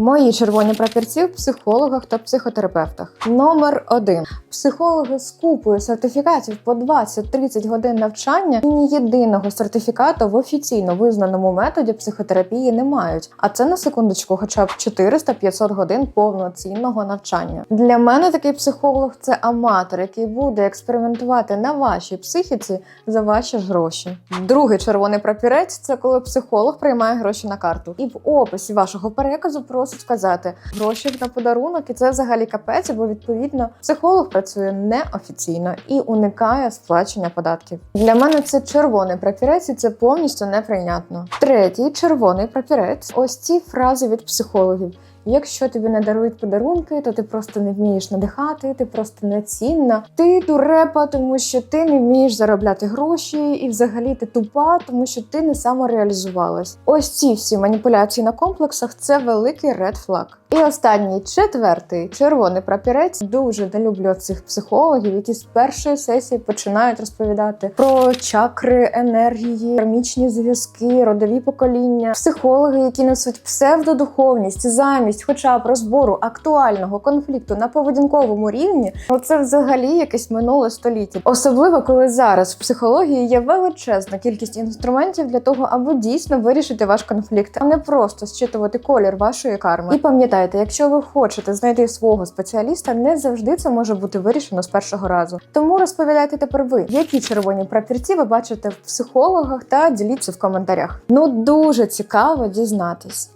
Мої червоні прапірці в психологах та психотерапевтах. Номер один. Психологи з купою сертифікатів по 20-30 годин навчання і ні єдиного сертифікату в офіційно визнаному методі психотерапії не мають. А це на секундочку, хоча б 400-500 годин повноцінного навчання. Для мене такий психолог це аматор, який буде експериментувати на вашій психіці за ваші ж гроші. Другий червоний прапірець це коли психолог приймає гроші на карту, і в описі вашого переказу просить вказати гроші на подарунок, і це взагалі капець, бо відповідно психолог працює неофіційно і уникає сплачення податків. Для мене це червоний прапірець, і це повністю неприйнятно. Третій червоний прапірець ось ці фрази від психологів. Якщо тобі не дарують подарунки, то ти просто не вмієш надихати, ти просто не цінна. Ти дурепа, тому що ти не вмієш заробляти гроші, і взагалі ти тупа, тому що ти не самореалізувалась. Ось ці всі маніпуляції на комплексах це великий ред флаг. І останній четвертий червоний прапірець. Дуже не люблю цих психологів, які з першої сесії починають розповідати про чакри, енергії, кармічні зв'язки, родові покоління, психологи, які несуть псевдодуховність замість, хоча б розбору актуального конфлікту на поведінковому рівні. Ну це взагалі якесь минуле століття. Особливо коли зараз в психології є величезна кількість інструментів для того, аби дійсно вирішити ваш конфлікт, а не просто зчитувати колір вашої карми. І пам'ятайте, якщо ви хочете знайти свого спеціаліста, не завжди це може бути вирішено з першого разу. Тому розповідайте тепер ви, які червоні прапірці ви бачите в психологах та діліться в коментарях. Ну дуже цікаво дізнатись.